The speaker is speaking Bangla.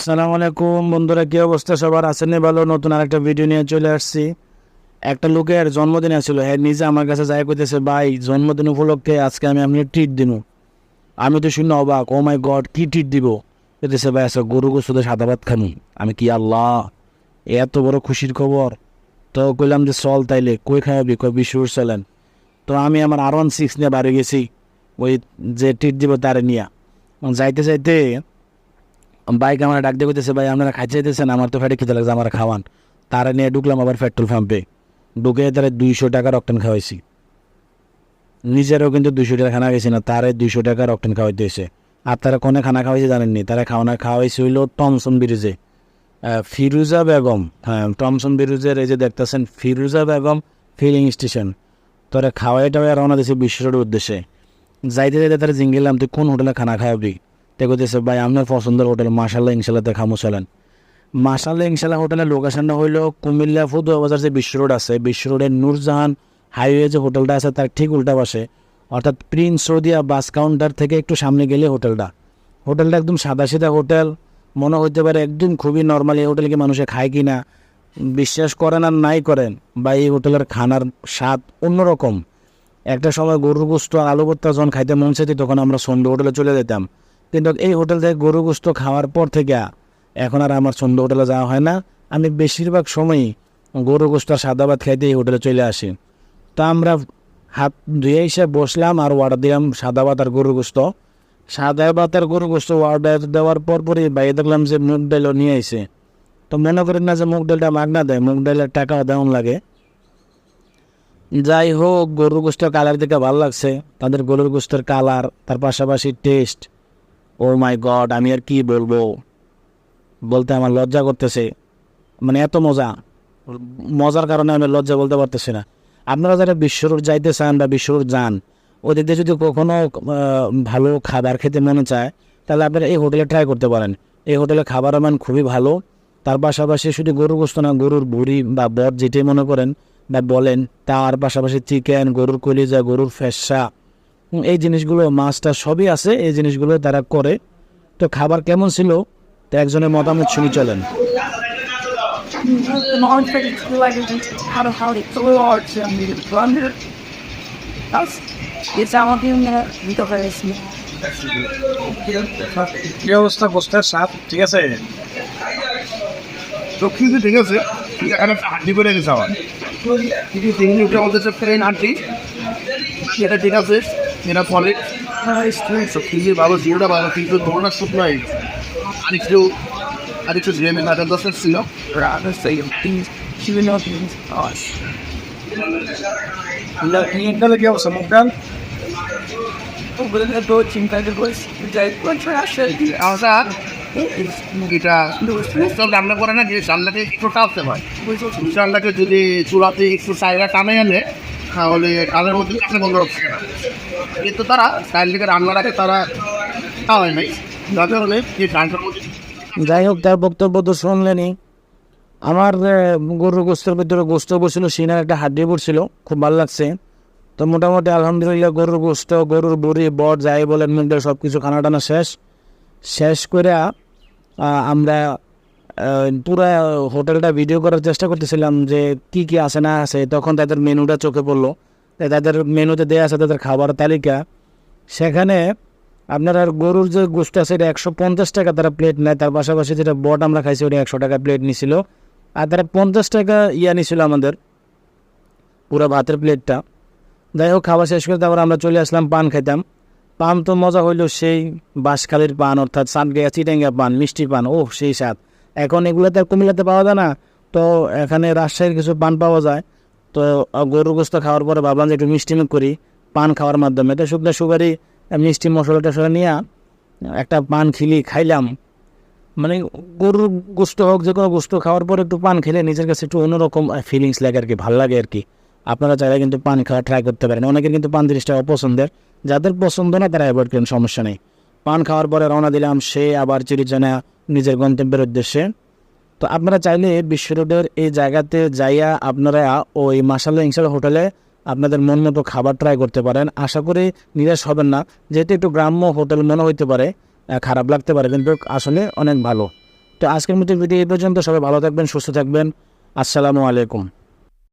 আসসালামু আলাইকুম। বন্ধুরা, কি অবস্থা? সবার আছেন ভালো, নতুন আরেকটা ভিডিও নিয়ে চলে আসছি। একটা লোকের জন্মদিন আছিল। হ্যাঁ নিজে আমার কাছে যাই করতেছে ভাই, জন্মদিন উপলক্ষে আজকে আমি আপনি ট্রিট দিন আমি তো শুনে অবাক ও মাই গড কি ট্রিট দিব? এতেছে ভাই আচ্ছা গরু গোস্তুতে সাদা ভাত খানি আমি কি, আল্লাহ এত বড় খুশির খবর? তো কইলাম যে, চল তাইলে, কই খাওয়াবি? কই বিশুর চলেন। তো আমি আমার আর ওয়ান সিক্স নিয়ে বাড়ি গেছি। ওই যে ট্রিট দিব তারে নিয়ে। যাইতে যাইতে বাইক আমার ডাক দিয়ে কইতেছে, ভাই, আপনারা খাইতে চাইতেছেন আমার তো ফ্যাটে খেতে লাগছে, আমার খাওয়ান। তারা নিয়ে ঢুকলাম আবার পেট্রোল পাম্পে। ঢুকে তারা দুইশো টাকা রক্তন খাওয়াইছি। নিজেরও কিন্তু দুইশো টাকা খানা গেছি না, তারে দুইশো টাকা রক্তন খাওয়াইতে হয়েছে আর তারা কোনে খানা খাওয়াইছে জানেননি? তারা খাওয়ানা খাওয়াইছে হইল টমসন ব্রিজে। ফিরুজা বেগম হ্যাঁ টমসন ব্রিজের এই যে দেখতেছেন, ফিরুজা বেগম ফিলিং স্টেশন তোরা খাওয়াই টাওয়াই রওনা দিয়েছে বিশ্ব রোডের উদ্দেশ্যে। যাইতে যাইতে তারা জিঙ্গেলাম, তুই কোন হোটেলে খানা খাওয়াবি? তে ভাই, আপনার পছন্দের হোটেল মাসাল্লাহ ইনশাল্লাহ তে খামু চলেন। মাসাল্লাহ ইনশাল্লাহ হোটেলের লোকেশনটা হইল কুমিল্লা ফুদুয়া বাজার যে বিশ্ব রোড আছে, বিশ্ব রোডের নূরজাহান হাইওয়ে যে হোটেলটা আছে, তার ঠিক উল্টা পাশে। অর্থাৎ প্রিন্স সৌদিয়া বাস কাউন্টার থেকে একটু সামনে গেলে হোটেলটা। হোটেলটা একদম সাদা সিধা হোটেল। মনে হইতে পারে একদম খুবই নর্মাল এই হোটেলে কি মানুষে খায় কি না বিশ্বাস করেন আর নাই করেন, বা এই হোটেলের খানার স্বাদ অন্যরকম। একটা সময় গরুর গোস্ত আর আলু ভর্তা যখন খাইতে মন চাইতে, তখন আমরা সন্ধ্যে হোটেলে চলে যেতাম। কিন্তু এই হোটেল থেকে গরু গোস্ত খাওয়ার পর থেকে এখন আর আমার সন্ধ্যে হোটেলে যাওয়া হয় না। আমি বেশিরভাগ সময়ই গরু গোস্ত আর সাদা ভাত খাইতে এই হোটেলে চলে আসি। তা আমরা হাত ধুয়ে এসে বসলাম আর অর্ডার দিলাম সাদা ভাত আর গরু গোস্ত। সাদা ভাত আর গরু গোস্ত অর্ডার দেওয়ার পর পরই বাইরে দেখলাম যে মুগ ডালও নিয়ে আইছে। তো মনে করেন না যে মুগ ডালটা মাগনা দেয়, মুগ ডালের টাকা দেওয়ান লাগে। যাই হোক, গরুর গোস্তের কালার দেখে ভালো লাগছে। তাদের গরুর গোস্তের কালার তার পাশাপাশি টেস্ট ও মাই গড আমি আর কি বলব? বলতে আমার লজ্জা করতেছে। মানে এত মজা। মজার কারণে আমি লজ্জা বলতে পারতেছি না। আপনারা যারা বিশ্বরোড যাইতে চান বা বিশ্বরোড যান ওদের যদি কখনো আহ, ভালো খাবার খেতে মনে চায় তাহলে আপনারা এই হোটেলে ট্রাই করতে পারেন। এই হোটেলে খাবারের মান খুবই ভালো। তার পাশাপাশি শুধু গরুর গোস্ত না গরুর ভুড়ি বা বট যেটাই মনে করেন বা বলেন তার পাশাপাশি চিকেন গরুর কলিজা গরুর ফেসা এই জিনিসগুলো মাছটা সবই আছে এই জিনিসগুলো তারা করে। তো খাবার কেমন ছিল? তো একজনের মতামত শুনি চলেন. কি অবস্থা গোস্তের স্বাদ ঠিক আছে? দক্ষিণ ঠিক আছে? হাড্ডি গেছে আমার আমাদের হাড্ডি। এটা ঠিক আছে? এটা ফলে সবকিছু ভালো জিওটা ভালো কিন্তু ধরনের সুখ নাই। আর একটু আর একটু জিএম হাজার দশের ছিল. মুখডালে কি অবস্থা trash it. আচ্ছা এটা গোস্ত রান্না করে না যে রান্নাতে একটু টানতে হয়। রান্নাকে যদি চুলাতে একটু চাইরা টানে আনে তাহলে কালের মধ্যে কাছে বন্ধ রাখছে না। কিন্তু তারা চাইল থেকে রান্না রাখে, তারা খাওয়ায় নাই। যাতে হলে যে ডান্সের মধ্যে যাই হোক, তার বক্তব্য তো শুনলেনি আমার গরুর গোস্তের ভিতরে গোস্ত বসছিল সিনার একটা হাড্ডি পড়ছিল খুব ভালো লাগছে। তো মোটামুটি আলহামদুলিল্লাহ গরুর গোস্ত, গরুর বড়ি বট যাই বলেন মুন্ডে সব কিছু খানা টানা শেষ শেষ করে আমরা পুরা হোটেলটা ভিডিও করার চেষ্টা করতেছিলাম যে কি কি আছে, না আছে। তখন তাদের মেনুটা চোখে পড়ল। তাদের মেনুতে দেওয়া আছে তাদের খাবার তালিকা। সেখানে আপনার আর গরুর যে গোস্ত আছে, এটা একশো পঞ্চাশ টাকা তারা প্লেট নেয়। তার পাশাপাশি যেটা বট আমরা খাইছি, ওটা একশো টাকা প্লেট নিছিল। আর তারা পঞ্চাশ টাকা ইয়া নিছিল আমাদের, পুরো ভাতের প্লেটটা যাই হোক, খাওয়া শেষ করে তারপর আমরা চলে আসলাম, পান খাইতাম। পান তো মজা হইল সেই বাঁশখালির পান, অর্থাৎ সাতগাঁয়া চিটাঙ্গা পান, মিষ্টি পান ও সেই স্বাদ। এখন এগুলোতে আর কুমিল্লাতে পাওয়া যায় না। তো এখানে রাজশাহীর কিছু পান পাওয়া যায়। তো গরুর গোস্ত খাওয়ার পরে ভাবলাম যে একটু মিষ্টি মুখ করি, পান খাওয়ার মাধ্যমে। তো শুকনো সুগারি মিষ্টি মশলা টশলা নিয়ে, একটা পান খিলি খাইলাম। মানে গরুর গোস্ত হোক, যে কোনো গোস্ত খাওয়ার পরে একটু পান খেলে নিজের কাছে একটু অন্যরকম ফিলিংস লাগে আর কি, ভালো লাগে আর কি। আপনারা চাইলে কিন্তু পান খাওয়া ট্রাই করতে পারেন। অনেকের কিন্তু পান জিনিসটা অপছন্দের। যাদের পছন্দ না, তারা অ্যাভয়েড করেন, সমস্যা নেই। পান খাওয়ার পরে রওনা দিলাম, সে আবার চিরিচানা নিজের গন্তব্যের উদ্দেশ্যে। তো আপনারা চাইলে বিশ্ব রোডের এই জায়গাতে যাইয়া আপনারা ওই মাসাল্লা ইনসাল হোটেলে আপনাদের মন মতো খাবার ট্রাই করতে পারেন। আশা করি নিরাশ হবেন না, যেহেতু একটু গ্রাম্য হোটেল মনে হইতে পারে খারাপ লাগতে পারে, কিন্তু আসলে অনেক ভালো। তো আজকের মতো ভিডিও এই পর্যন্ত, সবাই ভালো থাকবেন, সুস্থ থাকবেন। আসসালামু আলাইকুম।